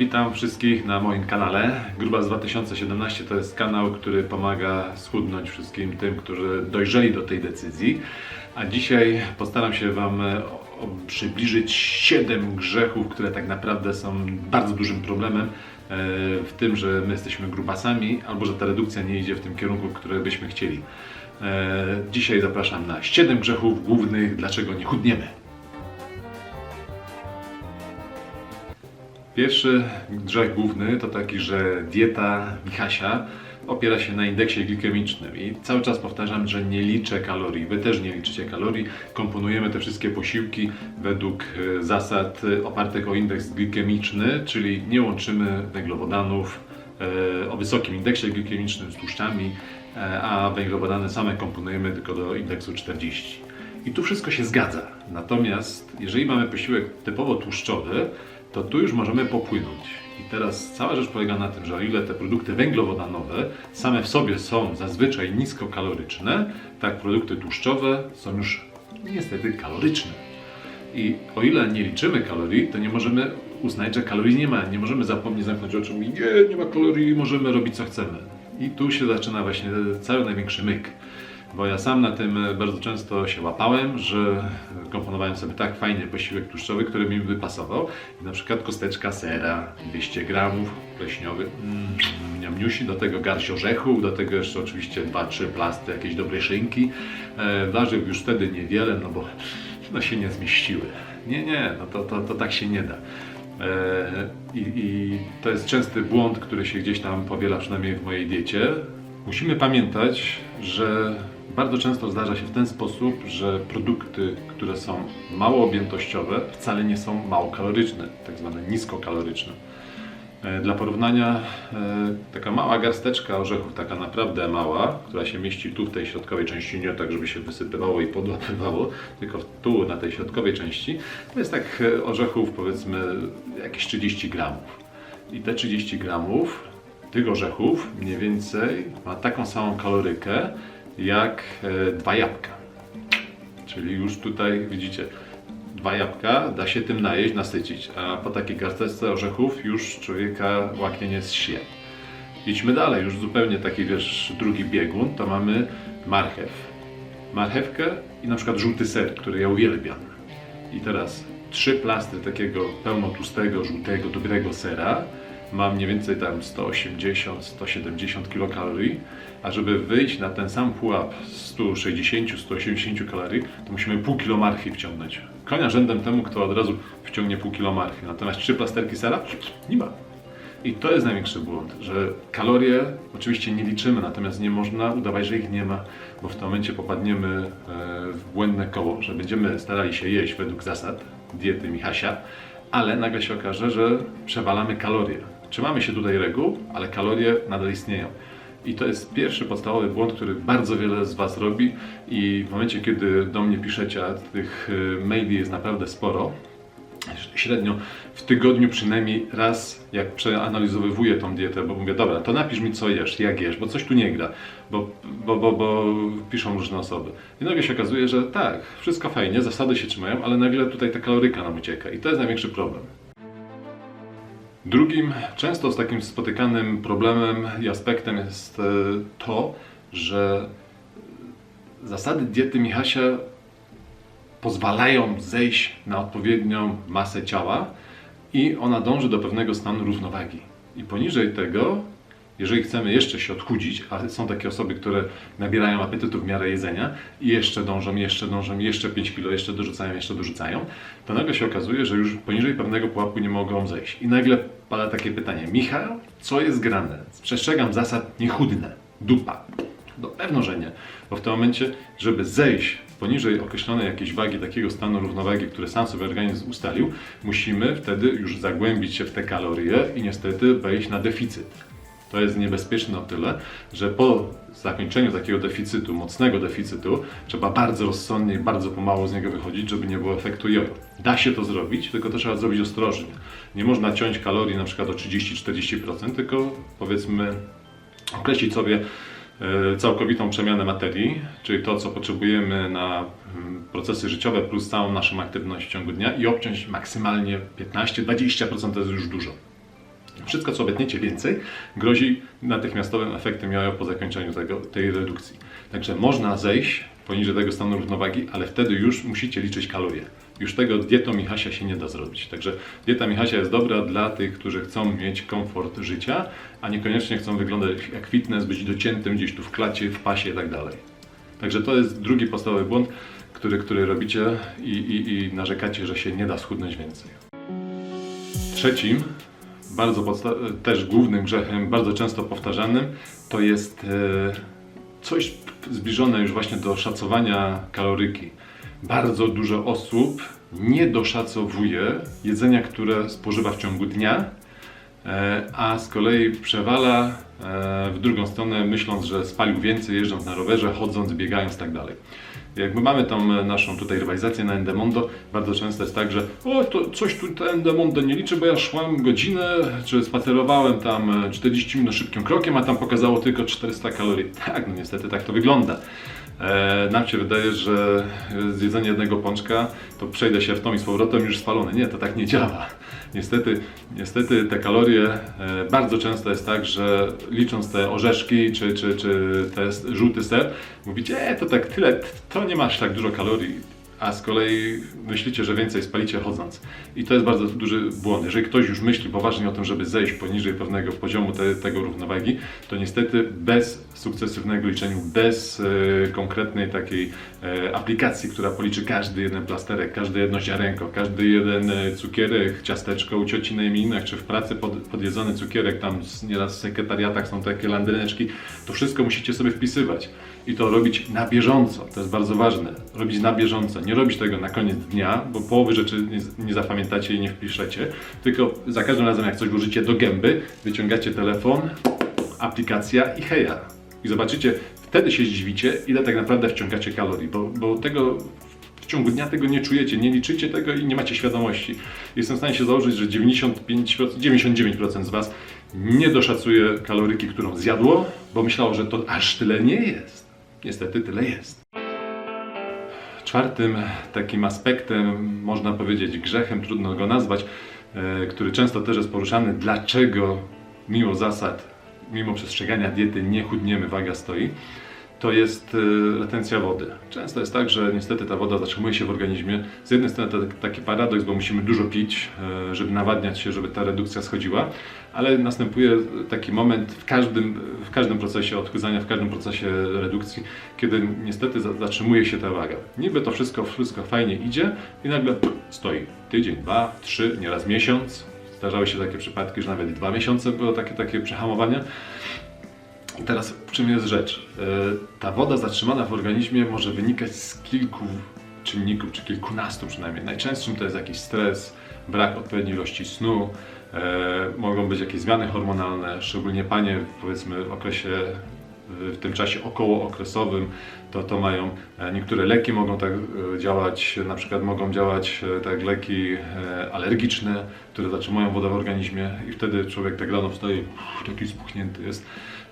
Witam wszystkich na moim kanale. Grubas 2017 to jest kanał, który pomaga schudnąć wszystkim tym, którzy dojrzeli do tej decyzji. A dzisiaj postaram się Wam e, przybliżyć 7 grzechów, które tak naprawdę są bardzo dużym problemem e, w tym, że my jesteśmy grubasami, albo że ta redukcja nie idzie w tym kierunku, który byśmy chcieli. E, Dzisiaj zapraszam na 7 grzechów głównych, dlaczego nie chudniemy. Pierwszy grzech główny to taki, że dieta Michasia opiera się na indeksie glikemicznym i cały czas powtarzam, że nie liczę kalorii. Wy też nie liczycie kalorii. Komponujemy te wszystkie posiłki według e, zasad e, opartych o indeks glikemiczny, czyli nie łączymy węglowodanów e, o wysokim indeksie glikemicznym z tłuszczami, a węglowodany same komponujemy tylko do indeksu 40. I tu wszystko się zgadza. Natomiast jeżeli mamy posiłek typowo tłuszczowy, to tu już możemy popłynąć. I teraz cała rzecz polega na tym, że o ile te produkty węglowodanowe same w sobie są zazwyczaj niskokaloryczne, tak produkty tłuszczowe są już niestety kaloryczne. I o ile nie liczymy kalorii, to nie możemy uznać, że kalorii nie ma. Nie możemy zapomnieć zamknąć oczu i nie, nie ma kalorii, możemy robić co chcemy. I tu się zaczyna właśnie cały największy myk. Bo ja sam na tym bardzo często się łapałem, że komponowałem sobie tak fajnie posiłek tłuszczowy, który mi by pasował. I na przykład kosteczka sera, 200 gramów, pleśniowy, mm, mniamniusi, do tego garść orzechów, do tego jeszcze oczywiście 2-3 plasty jakiejś dobrej szynki. E, warzyw już wtedy niewiele, no bo no się nie zmieściły. Nie, nie, no to, to, to tak się nie da. E, I, I to jest częsty błąd, który się gdzieś tam powiela, przynajmniej w mojej diecie. Musimy pamiętać, że bardzo często zdarza się w ten sposób, że produkty, które są mało objętościowe, wcale nie są mało kaloryczne, tak zwane niskokaloryczne. E, Dla porównania, e, taka mała garsteczka orzechów, taka naprawdę mała, która się mieści tu w tej środkowej części, nie tak, żeby się wysypywało i podłapywało, tylko tu na tej środkowej części, to jest tak e, orzechów powiedzmy jakieś 30 gramów. I te 30 gramów tych orzechów mniej więcej ma taką samą kalorykę jak e, dwa jabłka. Czyli już tutaj widzicie, dwa jabłka da się tym najeść, nasycić, a po takiej garsteczce orzechów już człowieka łaknienie zsie. Idźmy dalej, już zupełnie taki wiesz, drugi biegun, to mamy marchew. Marchewkę i na przykład żółty ser, który ja uwielbiam. I teraz trzy plastry takiego pełnotłustego, żółtego, dobrego sera ma mniej więcej tam 180-170 kilokalorii, a żeby wyjść na ten sam pułap 160-180 kalorii, to musimy pół kilo marchwi wciągnąć. Konia rzędem temu, kto od razu wciągnie pół kilo marchwi. Natomiast trzy plasterki sera? Nie ma. I to jest największy błąd, że kalorie oczywiście nie liczymy, natomiast nie można udawać, że ich nie ma, bo w tym momencie popadniemy e, w błędne koło, że będziemy starali się jeść według zasad diety Michasia, ale nagle się okaże, że przewalamy kalorie. Trzymamy się tutaj reguł, ale kalorie nadal istnieją. I to jest pierwszy podstawowy błąd, który bardzo wiele z Was robi i w momencie, kiedy do mnie piszecie, a tych e, maili jest naprawdę sporo, średnio w tygodniu przynajmniej raz, jak przeanalizowywuję tą dietę, bo mówię, dobra, to napisz mi co jesz, jak jesz, bo coś tu nie gra, bo, bo, bo, bo piszą różne osoby. I nagle się okazuje, że tak, wszystko fajnie, zasady się trzymają, ale nagle tutaj ta kaloryka nam ucieka i to jest największy problem. Drugim, często z takim spotykanym problemem i aspektem jest e, to, że zasady diety Michasia pozwalają zejść na odpowiednią masę ciała i ona dąży do pewnego stanu równowagi. I poniżej tego, jeżeli chcemy jeszcze się odchudzić, a są takie osoby, które nabierają apetytu w miarę jedzenia i jeszcze dążą, jeszcze dążą, jeszcze 5 kilo, jeszcze dorzucają, jeszcze dorzucają, to nagle się okazuje, że już poniżej pewnego pułapu nie mogą zejść. I nagle pada takie pytanie, Michał, co jest grane? Przestrzegam zasad, nie chudnę. Dupa. No pewno, że nie. Bo w tym momencie, żeby zejść poniżej określonej jakiejś wagi, takiego stanu równowagi, który sam sobie organizm ustalił, musimy wtedy już zagłębić się w te kalorie i niestety wejść na deficyt. To jest niebezpieczne o tyle, że po zakończeniu takiego deficytu, mocnego deficytu, trzeba bardzo rozsądnie i bardzo pomału z niego wychodzić, żeby nie było efektu jojo. Da się to zrobić, tylko to trzeba zrobić ostrożnie. Nie można ciąć kalorii na przykład o 30-40%, tylko powiedzmy określić sobie e, całkowitą przemianę materii, czyli to, co potrzebujemy na mm, procesy życiowe plus całą naszą aktywność w ciągu dnia i obciąć maksymalnie 15-20% to jest już dużo. Wszystko, co obetniecie więcej, grozi natychmiastowym efektem jojo po zakończeniu tego, tej redukcji. Także można zejść poniżej tego stanu równowagi, ale wtedy już musicie liczyć kalorie. Już tego dietą Michasia się nie da zrobić. Także dieta Michasia jest dobra dla tych, którzy chcą mieć komfort życia, a niekoniecznie chcą wyglądać jak fitness, być dociętym gdzieś tu w klacie, w pasie i tak dalej. Także to jest drugi podstawowy błąd, który, który robicie i, i, i narzekacie, że się nie da schudnąć więcej. Trzecim, bardzo też głównym grzechem, bardzo często powtarzanym, to jest e, coś zbliżone już właśnie do szacowania kaloryki. Bardzo dużo osób nie doszacowuje jedzenia, które spożywa w ciągu dnia, e, a z kolei przewala e, w drugą stronę, myśląc, że spalił więcej, jeżdżąc na rowerze, chodząc, biegając tak dalej. Jak my mamy tą e, naszą tutaj rywalizację na Endemondo, bardzo często jest tak, że o, to coś tu to Endemondo nie liczy, bo ja szłam godzinę, czy spacerowałem tam e, 40 minut szybkim krokiem, a tam pokazało tylko 400 kalorii. Tak, no niestety tak to wygląda. E, nam się wydaje, że e, zjedzenie jednego pączka, to przejdę się w tą i z powrotem już spalony. Nie, to tak nie działa. Niestety, niestety te kalorie e, bardzo często jest tak, że licząc te orzeszki czy, czy, czy te żółty ser, mówicie, e, to tak tyle, to nie masz tak dużo kalorii. A z kolei myślicie, że więcej spalicie chodząc. I to jest bardzo duży błąd. Jeżeli ktoś już myśli poważnie o tym, żeby zejść poniżej pewnego poziomu te, tego równowagi, to niestety bez sukcesywnego liczenia, bez e, konkretnej takiej e, aplikacji, która policzy każdy jeden plasterek, każde jedno ziarenko, każdy jeden e, cukierek, ciasteczko u cioci na imieninach, czy w pracy pod, podjedzony cukierek, tam nieraz w sekretariatach są takie landryneczki, to wszystko musicie sobie wpisywać. I to robić na bieżąco, to jest bardzo ważne. Robić na bieżąco, nie robić tego na koniec dnia, bo połowy rzeczy nie, nie zapamiętacie i nie wpiszecie, tylko za każdym razem jak coś włożycie do gęby, wyciągacie telefon, aplikacja i heja. I zobaczycie, wtedy się zdziwicie, ile tak naprawdę wciągacie kalorii, bo, bo tego w ciągu dnia tego nie czujecie, nie liczycie tego i nie macie świadomości. Jestem w stanie się założyć, że 95%, 99% z Was nie doszacuje kaloryki, którą zjadło, bo myślało, że to aż tyle nie jest. Niestety tyle jest. Czwartym takim aspektem, można powiedzieć grzechem, trudno go nazwać, e, który często też jest poruszany, dlaczego mimo zasad, mimo przestrzegania diety nie chudniemy, waga stoi, to jest retencja wody. Często jest tak, że niestety ta woda zatrzymuje się w organizmie. Z jednej strony to taki paradoks, bo musimy dużo pić, e, żeby nawadniać się, żeby ta redukcja schodziła, ale następuje taki moment w każdym, w każdym procesie odchudzania, w każdym procesie redukcji, kiedy niestety za- zatrzymuje się ta waga. Niby to wszystko, wszystko fajnie idzie i nagle stoi tydzień, dwa, trzy, nieraz miesiąc. Zdarzały się takie przypadki, że nawet dwa miesiące było takie, takie przehamowanie. Teraz czym jest rzecz? E, Ta woda zatrzymana w organizmie może wynikać z kilku czynników, czy kilkunastu przynajmniej. Najczęstszym to jest jakiś stres, brak odpowiedniej ilości snu, e, mogą być jakieś zmiany hormonalne, szczególnie panie powiedzmy w okresie w tym czasie okołookresowym, to, to mają, e, niektóre leki mogą tak działać, na przykład mogą działać tak leki alergiczne, które zatrzymują wodę w organizmie i wtedy człowiek tak rano wstaje, taki spuchnięty jest,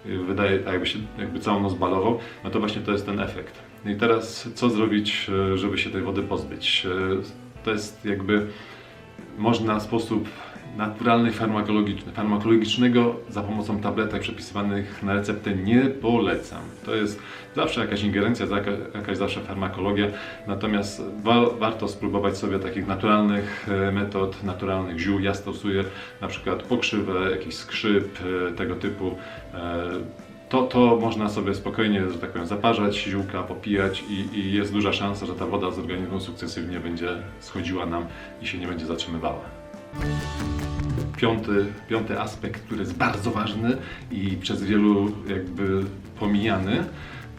wydaje jakby się jakby całą noc balował, no to właśnie to jest ten efekt. I teraz co zrobić, e, żeby się tej wody pozbyć? E, To jest jakby można sposób farmakologiczny. Farmakologicznego za pomocą tabletek przepisywanych na receptę nie polecam. To jest zawsze jakaś ingerencja, jaka- jakaś zawsze farmakologia, natomiast wa warto spróbować sobie takich naturalnych e, metod, naturalnych ziół. Ja stosuję na przykład pokrzywę, jakiś skrzyp, e, tego typu. e, To, to można sobie spokojnie, że tak powiem, zaparzać, ziółka popijać i, i jest duża szansa, że ta woda z organizmu sukcesywnie będzie schodziła nam i się nie będzie zatrzymywała. Piąty, piąty aspekt, który jest bardzo ważny i przez wielu jakby pomijany,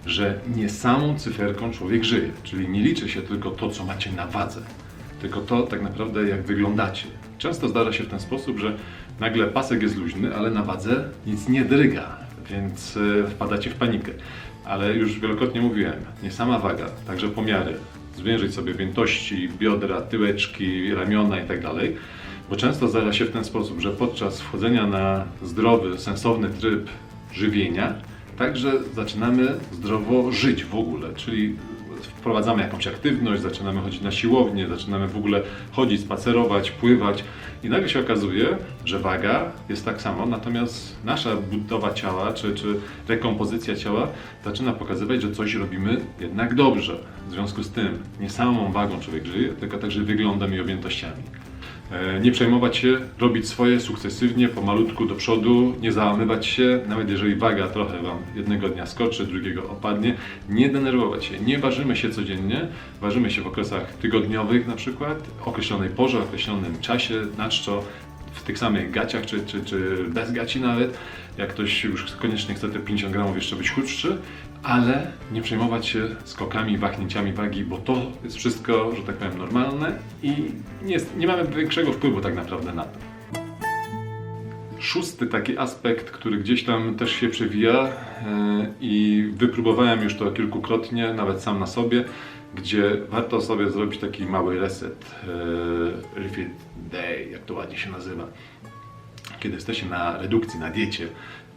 że nie samą cyferką człowiek żyje, czyli nie liczy się tylko to, co macie na wadze, tylko to tak naprawdę jak wyglądacie. Często zdarza się w ten sposób, że nagle pasek jest luźny, ale na wadze nic nie dryga, więc e, wpadacie w panikę. Ale już wielokrotnie mówiłem, nie sama waga, także pomiary, zwierzyć sobie objętości, biodra, tyłeczki, ramiona i tak. Bo często zdarza się w ten sposób, że podczas wchodzenia na zdrowy, sensowny tryb żywienia, także zaczynamy zdrowo żyć w ogóle, czyli wprowadzamy jakąś aktywność, zaczynamy chodzić na siłownię, zaczynamy w ogóle chodzić, spacerować, pływać i nagle się okazuje, że waga jest tak samo, natomiast nasza budowa ciała czy, czy rekompozycja ciała zaczyna pokazywać, że coś robimy jednak dobrze. W związku z tym nie samą wagą człowiek żyje, tylko także wyglądem i objętościami. E, Nie przejmować się, robić swoje sukcesywnie, pomalutku do przodu, nie załamywać się, nawet jeżeli waga trochę Wam jednego dnia skoczy, drugiego opadnie, nie denerwować się. Nie ważymy się codziennie, ważymy się w okresach tygodniowych na przykład, określonej porze, określonym czasie, na czczo, w tych samych gaciach, czy, czy, czy bez gaci nawet, jak ktoś już koniecznie chce te 50 gramów jeszcze być chudszy, ale nie przejmować się skokami, wahnięciami wagi, bo to jest wszystko, że tak powiem, normalne i nie, jest, nie mamy większego wpływu tak naprawdę na to. Szósty taki aspekt, który gdzieś tam też się przewija e, i wypróbowałem już to kilkukrotnie, nawet sam na sobie, gdzie warto sobie zrobić taki mały reset, e, refit day, jak to ładnie się nazywa. Kiedy jesteście na redukcji, na diecie,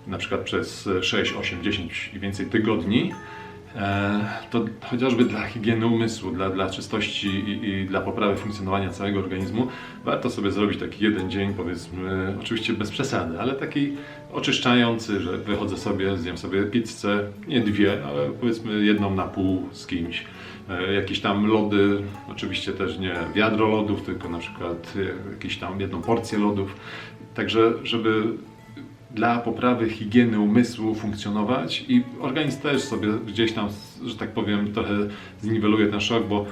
na przykład przez 6, 8, 10 i więcej tygodni, e, to chociażby dla higieny umysłu, dla, dla czystości i, i dla poprawy funkcjonowania całego organizmu, warto sobie zrobić taki jeden dzień, powiedzmy, oczywiście bez przesady, ale taki oczyszczający, że wychodzę sobie, zjem sobie pizzę, nie dwie, ale powiedzmy jedną na pół z kimś. E, Jakieś tam lody, oczywiście też nie wiadro lodów, tylko na przykład e, jakieś tam jedną porcję lodów. Także, żeby dla poprawy higieny umysłu funkcjonować i organizm też sobie gdzieś tam, że tak powiem, trochę zniweluje ten szok, bo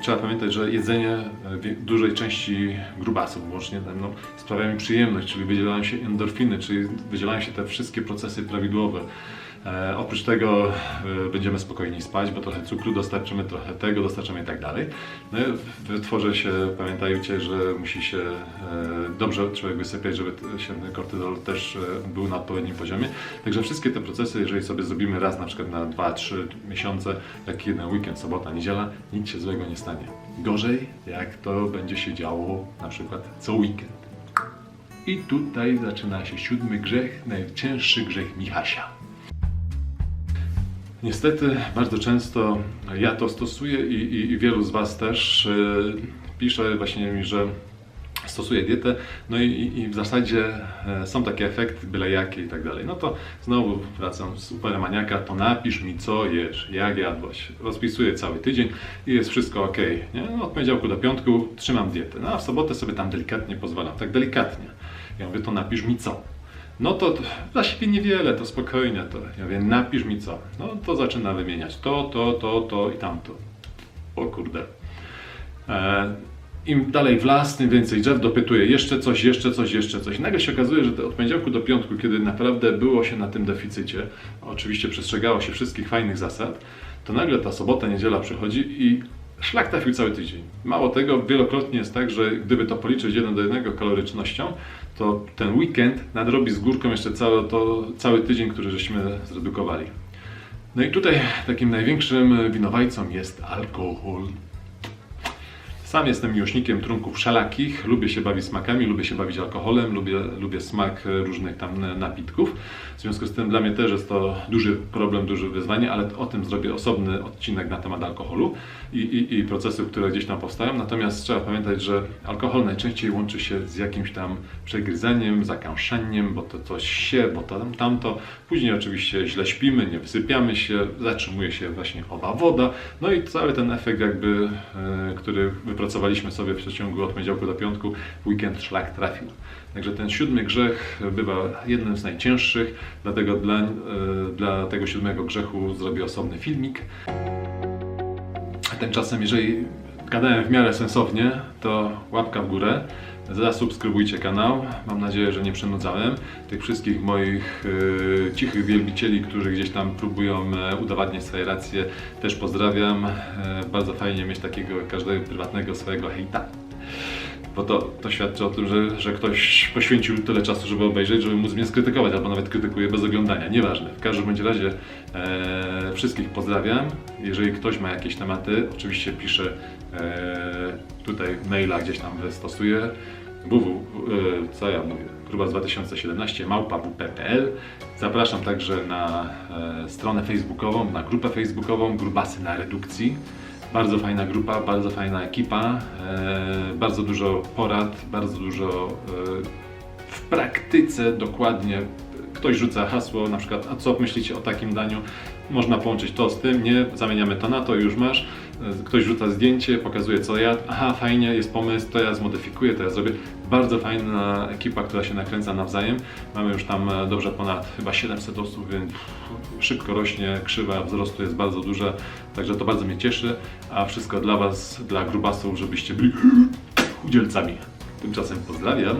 trzeba pamiętać, że jedzenie e, dużej części grubasów łącznie ze mną sprawia mi przyjemność, czyli wydzielają się endorfiny, czyli wydzielają się te wszystkie procesy prawidłowe. E, oprócz tego e, będziemy spokojniej spać, bo trochę cukru dostarczymy, trochę tego dostarczymy i tak dalej. No, się, pamiętajcie, że musi się e, dobrze człowiek wysypiać, żeby się kortyzol też e, był na odpowiednim poziomie. Także wszystkie te procesy, jeżeli sobie zrobimy raz na przykład na 2-3 miesiące, taki jeden weekend, sobota, niedziela, nic się złego nie stanie. Gorzej, jak to będzie się działo na przykład co weekend. I tutaj zaczyna się siódmy grzech, najcięższy grzech Michasia. Niestety bardzo często ja to stosuję i, i, i wielu z Was też yy, pisze właśnie mi, że stosuje dietę, no i, i- w zasadzie e, są takie efekty byle jakie i tak dalej. No to znowu wracam z upermaniaka, to napisz mi co jesz, jak jadłaś. Rozpisuję cały tydzień i jest wszystko ok. Nie? No, od poniedziałku do piątku trzymam dietę, no a w sobotę sobie tam delikatnie pozwalam, tak delikatnie. Ja mówię, to napisz mi co. No to to właściwie niewiele, to spokojnie to. Ja mówię, napisz mi co. No to zaczyna wymieniać to, to, to, to i tamto. O kurde. E, Im dalej w las, tym więcej drzew dopytuje jeszcze coś, jeszcze coś, jeszcze coś. I nagle się okazuje, że od poniedziałku do piątku, kiedy naprawdę było się na tym deficycie, oczywiście przestrzegało się wszystkich fajnych zasad, to nagle ta sobota, niedziela przychodzi i szlak trafił cały tydzień. Mało tego, wielokrotnie jest tak, że gdyby to policzyć jeden do jednego kalorycznością, to ten weekend nadrobi z górką jeszcze cały, to, cały tydzień, który żeśmy zredukowali. No i tutaj takim największym winowajcą jest alkohol. Sam jestem miłośnikiem trunków wszelakich, lubię się bawić smakami, lubię się bawić alkoholem, lubię, lubię smak e, różnych tam e, napitków. W związku z tym dla mnie też jest to duży problem, duże wyzwanie, ale o tym zrobię osobny odcinek na temat alkoholu i, i, i procesów, które gdzieś tam powstają. Natomiast trzeba pamiętać, że alkohol najczęściej łączy się z jakimś tam przegryzeniem, zakąszeniem, bo to coś się, bo to tam, tamto. Później oczywiście źle śpimy, nie wysypiamy się, zatrzymuje się właśnie owa woda. No i cały ten efekt jakby, e, który wypracowaliśmy sobie w przeciągu od poniedziałku do piątku, weekend szlak trafił. Także ten siódmy grzech bywa jednym z najcięższych, dlatego dla, e, dla tego siódmego grzechu zrobię osobny filmik. Tymczasem, jeżeli gadałem w miarę sensownie, to łapka w górę. Zasubskrybujcie kanał. Mam nadzieję, że nie przynudzałem. Tych wszystkich moich e, cichych wielbicieli, którzy gdzieś tam próbują e, udowadniać swoje racje, też pozdrawiam. E, bardzo fajnie mieć takiego każdego prywatnego swojego hejta. Bo to, to świadczy o tym, że, że ktoś poświęcił tyle czasu, żeby obejrzeć, żeby móc mnie skrytykować, albo nawet krytykuje bez oglądania. Nieważne. W każdym bądź razie e, wszystkich pozdrawiam. Jeżeli ktoś ma jakieś tematy, oczywiście piszę e, tutaj maila gdzieś tam wystosuję. Www, e, co ja mówię, grubas 2017 małpa wp.pl. Zapraszam także na e, stronę facebookową, na grupę facebookową Grubasy na redukcji. Bardzo fajna grupa, bardzo fajna ekipa, e, bardzo dużo porad, bardzo dużo w praktyce dokładnie. Ktoś rzuca hasło, na przykład, a co myślicie o takim daniu? Można połączyć to z tym, nie, zamieniamy to na to już masz. Ktoś rzuca zdjęcie, pokazuje co ja, aha, fajnie, jest pomysł, to ja zmodyfikuję, to ja zrobię. Bardzo fajna ekipa, która się nakręca nawzajem. Mamy już tam e, dobrze ponad chyba 700 osób, więc szybko rośnie, krzywa wzrostu jest bardzo duża, także to bardzo mnie cieszy, a wszystko dla Was, dla grubasów, żebyście byli udzielcami. Tymczasem pozdrawiam